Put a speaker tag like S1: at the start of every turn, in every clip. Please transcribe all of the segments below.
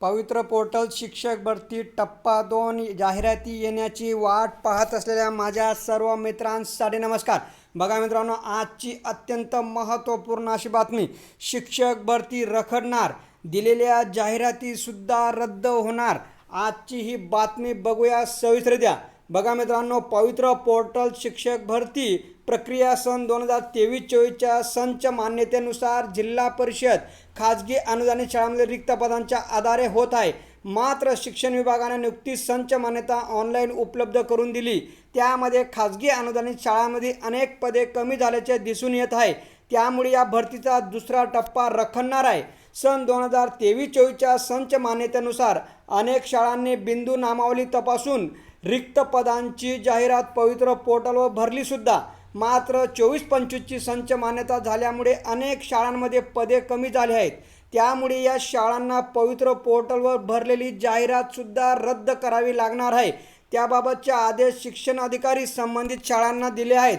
S1: पवित्र पोर्टल शिक्षक भरती टप्पा दोन जाहिराती येण्याची वाट पाहत असलेल्या माझ्या सर्व मित्रांसाठी नमस्कार. बघा मित्रांनो आजची अत्यंत महत्त्वपूर्ण अशी बातमी. शिक्षक भरती रखडणार दिलेल्या जाहिरातीसुद्धा रद्द होणार. आजची ही बातमी बघूया सविस्तरत्या बघा मित्रांनो पवित्र पोर्टल शिक्षक भरती प्रक्रिया सन दोन हजार तेवीस चोवीसच्या संच मान्यतेनुसार जिल्हा परिषद खाजगी अनुदानित शाळांमध्ये रिक्त पदांच्या आधारे होत आहे. मात्र शिक्षण विभागाने नुकतीच संच मान्यता ऑनलाईन उपलब्ध करून दिली. त्यामध्ये खाजगी अनुदानित शाळांमध्ये अनेक पदे कमी झाल्याचे दिसून येत आहे. त्यामुळे या भरतीचा दुसरा टप्पा रखडणार आहे. सन दोन हजार तेवीस चोवीसच्या संच मान्यतेनुसार अनेक शाळांनी बिंदू नामावली तपासून रिक्त पदांची जाहिरात पवित्र पोर्टलवर भरलीसुद्धा मात्र चोवीस पंचवीसची संच मान्यता झाल्यामुळे अनेक शाळांमध्ये पदे कमी झाली आहेत. त्यामुळे या शाळांना पवित्र पोर्टलवर भरलेली जाहिरातसुद्धा रद्द करावी लागणार आहे. त्याबाबतचे आदेश शिक्षण अधिकारी संबंधित शाळांना दिले आहेत.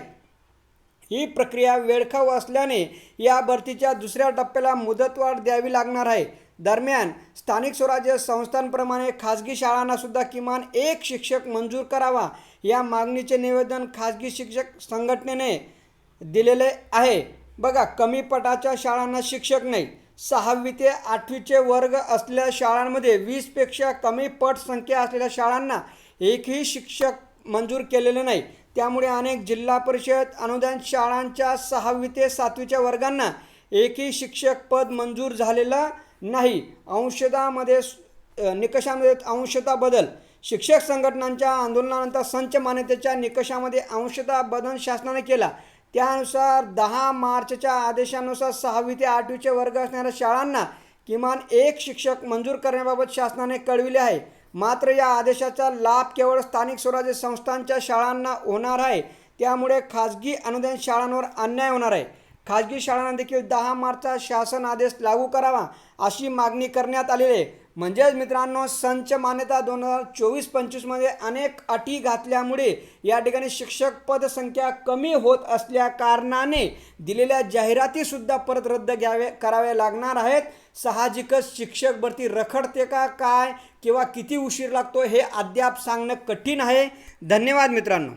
S1: ही प्रक्रिया वेळखाऊ असल्याने या भरतीच्या दुसऱ्या टप्प्याला मुदतवाढ द्यावी लागणार आहे. दरम्यान स्थानिक स्वराज्य संस्थांप्रमाणे खाजगी शाळांना सुद्धा किमान एक शिक्षक मंजूर करावा या मागणीचे निवेदन खाजगी शिक्षक संघटनेने दिलेले आहे. बघा कमी पटाच्या शाळांना शिक्षक नाही. सहावी ते आठवीचे वर्ग असलेल्या शाळांमध्ये वीसपेक्षा कमी पट संख्या असलेल्या शाळांना एकही शिक्षक मंजूर केलेले नाही. त्यामुळे अनेक जिल्हा परिषद अनुदान शाळांच्या सहावी ते सातवीच्या वर्गांना एकही शिक्षक पद मंजूर झालेलं नाही. अंशदामध्ये निकषामध्ये अंशता बदल. शिक्षक संघटनांच्या आंदोलनानंतर संच मान्यतेच्या निकषामध्ये अंशता बदल शासनाने केला. त्यानुसार दहा मार्चच्या आदेशानुसार सहावी ते आठवीचे वर्ग असणाऱ्या शाळांना किमान एक शिक्षक मंजूर करण्याबाबत शासनाने कळविले आहे. मात्र या आदेशाचा लाभ केवळ स्थानिक स्वराज्य संस्थांच्या शाळांना होणार आहे. त्यामुळे खाजगी अनुदान शाळांवर अन्याय होणार आहे. खाजगी शाळांना देखील दहा मार्चचा शासन आदेश लागू करावा अशी मागणी करण्यात आलेली आहे. म्हणजेच मित्रांनो संच मान्यता दोन हजार चोवीस पंचवीसमध्ये अनेक अटी घातल्यामुळे या ठिकाणी शिक्षक पदसंख्या कमी होत असल्या कारणाने दिलेल्या जाहिरातीसुद्धा परत रद्द घ्यावे कराव्या लागणार आहेत. साहजिकच शिक्षक भरती रखडते का काय किंवा किती उशीर लागतो हे अद्याप सांगणं कठीण आहे. धन्यवाद मित्रांनो.